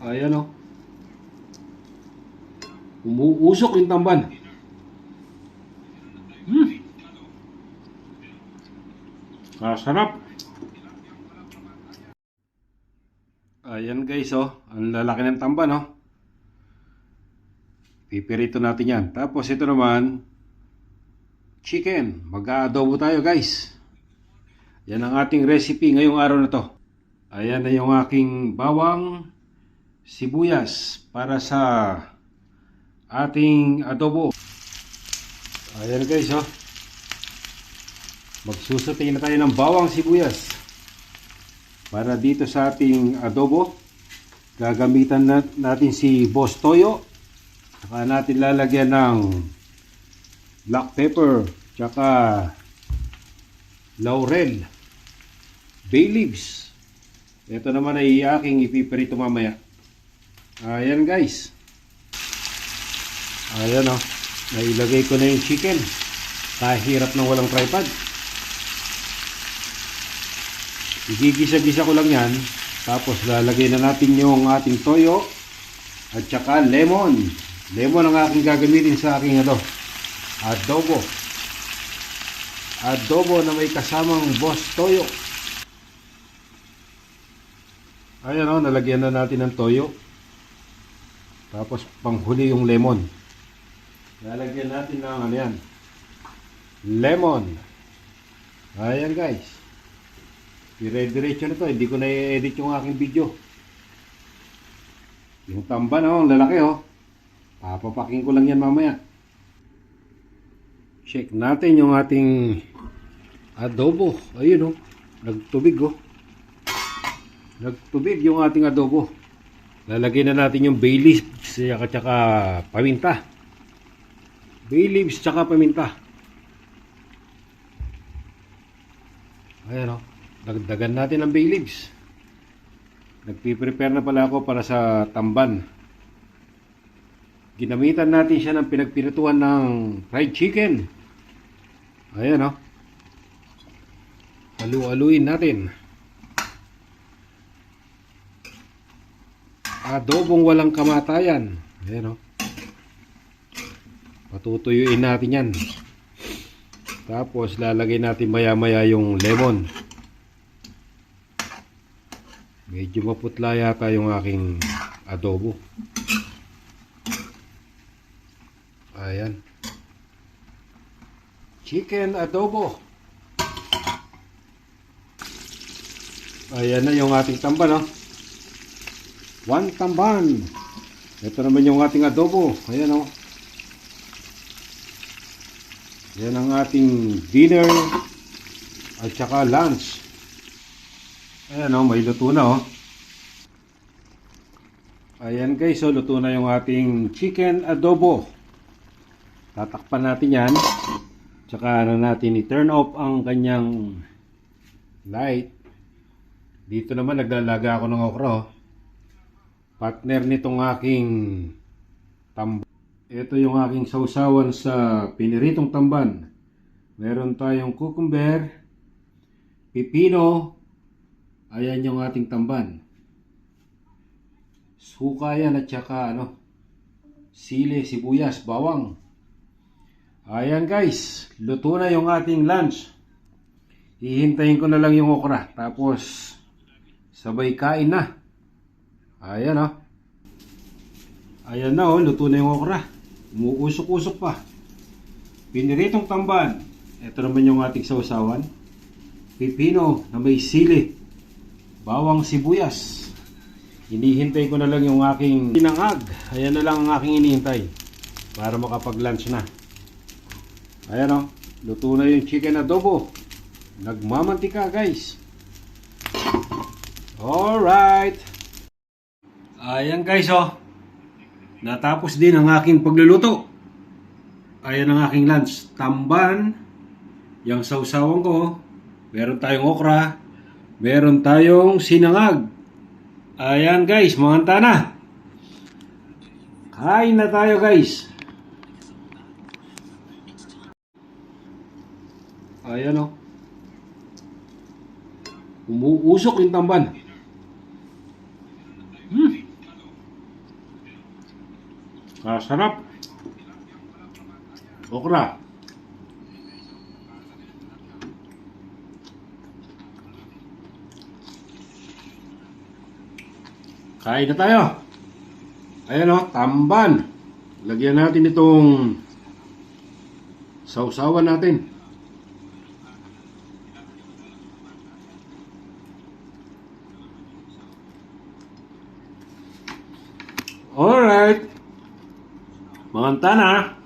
Ayan o. Umuusok yung tamban. Hmm. Kasarap. Ayan guys oh. Ang lalaki ng tamban oh. Pipirito natin yan. Tapos ito naman, chicken. Mag-aadobo tayo guys. Yan ang ating recipe ngayong araw na to. Ayan na yung aking bawang sibuyas para sa ating adobo. Ayan guys oh. Magsusutay na tayo ng bawang sibuyas. Para dito sa ating adobo, gagamitan nat- natin si Boss Toyo. Saka natin lalagyan ng black pepper, tsaka laurel, bay leaves. Ito naman ay aking ipiprito mamaya. Ayan guys. Ayan o. Nailagay ko na yung chicken. Kahirap ng walang tripod. Igigisa-gisa ko lang yan. Tapos lalagay na natin yung ating toyo. At saka lemon. Lemon ang aking gagamitin sa aking ano, adobo. Adobo na may kasamang boss toyo. Ayan o, nalagyan na natin ng toyo. Tapos panghuli yung lemon. Lalagyan natin ng ano yan. Lemon. Ayan guys. Dire-diretso na to. Hindi ko na i-edit yung aking video. Yung tamban oh, lalaki oh. Papapaking ko lang yan mamaya. Check natin yung ating adobo. Ayun oh. Nagtubig oh. Nagtubig yung ating adobo. Lalagyan na natin yung bay leaves at saka paminta. Bay leaves tsaka paminta. Ayan o. Dagdagan natin ang bay leaves. Nagpiprepare na pala ako para sa tamban. Ginamitan natin siya ng pinagpirituhan ng fried chicken. Ayan o. Halu-haluin natin. Adobong walang kamatayan. Ayan o. Patutuyuin natin yan. Tapos lalagay natin maya maya yung lemon. Medyo maputla yata yung aking adobo. Ayan. Chicken adobo. Ayan na yung ating tamban, oh. One tamban. Ito naman yung ating adobo. Ayan, oh. Yan ang ating dinner at saka lunch. Ayan oh, may luto na oh. Ayan guys, so luto na yung ating chicken adobo. Tatakpan natin yan. Tsaka na natin i-turn off ang kanyang light. Dito naman naglalaga ako ng okra oh. Partner nitong aking tambo. Ito yung aking sausawan sa piniritong tamban. Meron tayong cucumber, pipino, ayan yung ating tamban. Suka yan at saka ano, sili, sibuyas, bawang. Ayan guys, luto na yung ating lunch. Hihintayin ko na lang yung okra. Tapos, sabay kain na. Ayan oh. Ayan na oh, luto na yung okra. Umuusok-usok pa. Piniritong tamban. Ito naman yung ating sausawan. Pipino na may sili. Bawang sibuyas. Hinihintay ko na lang yung aking pinangag. Ayan na lang ang aking inihintay. Para makapag-lunch na. Ayan o. Luto na yung chicken adobo. Nagmamantika guys. Alright. Ayan guys oh. Natapos din ang aking pagluluto. Ayan ang aking lunch. Tamban. Yung sausawan ko. Meron tayong okra. Meron tayong sinangag. Ayan guys, mga na. Kain na tayo guys. Ayan o. Umuusok yung tamban. Hmm. Ah, sarap. Okra. Kain na tayo. Ayan o, tamban. Lagyan natin itong sausawan natin. Alright. Mga na.